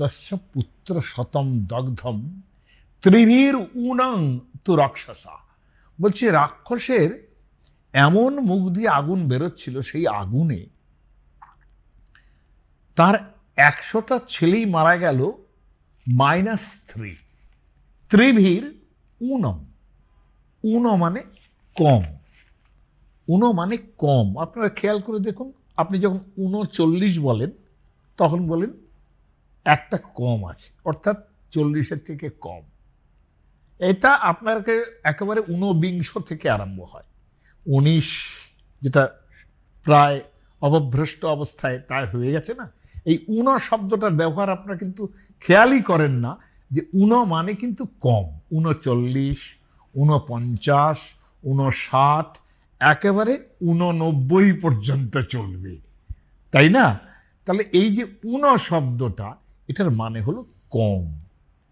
দত্তস্য পুত্র শতম দগ্ধম ত্রিভীর উনং তু রাক্ষসা বলছে রাক্ষসের এমন মুখ দিয়ে আগুন বেরোচ্ছিল সেই আগুনে তার একশোটা ছেলেই মারা গেল, মাইনাস থ্রি। ত্রিভীর উনম উন মানে কম। উনো মানে কম। আপনারা খেয়াল করে দেখুন, আপনি যখন উনচল্লিশ বলেন, তখন বলেন একটা কম আছে, অর্থাৎ চল্লিশের থেকে কম। এটা আপনাকে একেবারে ঊনবিংশ থেকে আরম্ভ হয়। উনিশ যেটা প্রায় অবভ্রষ্ট অবস্থায় প্রায় হয়ে গেছে না? এই উন শব্দটার ব্যবহার আপনারা কিন্তু খেয়ালই করেন না যে উন মানে কিন্তু কম। উনচল্লিশ উনপঞ্চাশ উনষাট একেবারে উননব্বই পর্যন্ত চলবে। তাই না? তাহলে এই যে উন শব্দটা এটার মানে হলো কম।